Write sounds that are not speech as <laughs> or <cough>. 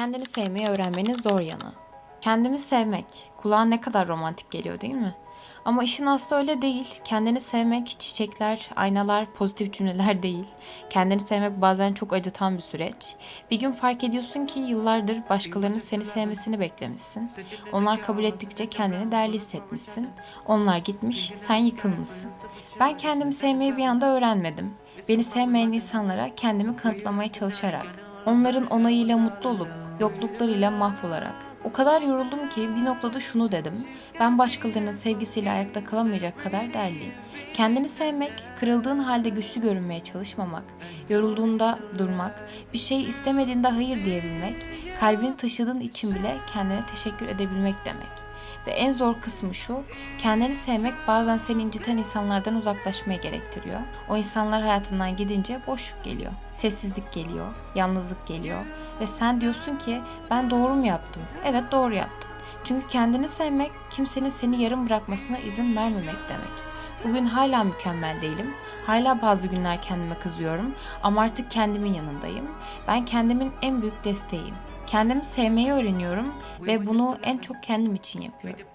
Kendini sevmeyi öğrenmenin zor yanı. Kendimi sevmek, kulağa ne kadar romantik geliyor değil mi? Ama işin aslı öyle değil. Kendini sevmek, çiçekler, aynalar, pozitif cümleler <laughs> değil. Kendini sevmek bazen çok acıtan bir süreç. Bir gün fark ediyorsun ki yıllardır başkalarının seni sevmesini beklemişsin. Onlar kabul ettikçe kendini değerli hissetmişsin. Onlar gitmiş, sen yıkılmışsın. Ben kendimi sevmeyi bir anda öğrenmedim. Beni sevmeyen insanlara kendimi kanıtlamaya çalışarak, onların onayıyla mutlu olup yokluklarıyla mahvolarak. O kadar yoruldum ki bir noktada şunu dedim. Ben başkalarının sevgisiyle ayakta kalamayacak kadar değerliyim. Kendini sevmek, kırıldığın halde güçlü görünmeye çalışmamak, yorulduğunda durmak, bir şey istemediğinde hayır diyebilmek, kalbini taşıdığın için bile kendine teşekkür edebilmek demek. Ve en zor kısmı şu, kendini sevmek bazen seni inciten insanlardan uzaklaşmaya gerektiriyor. O insanlar hayatından gidince boşluk geliyor, sessizlik geliyor, yalnızlık geliyor ve sen diyorsun ki ben doğru mu yaptım? Evet doğru yaptım. Çünkü kendini sevmek kimsenin seni yarım bırakmasına izin vermemek demek. Bugün hala mükemmel değilim. Hala bazı günler kendime kızıyorum ama artık kendimin yanındayım. Ben kendimin en büyük desteğiyim. Kendimi sevmeyi öğreniyorum ve bunu en çok kendim için yapıyorum.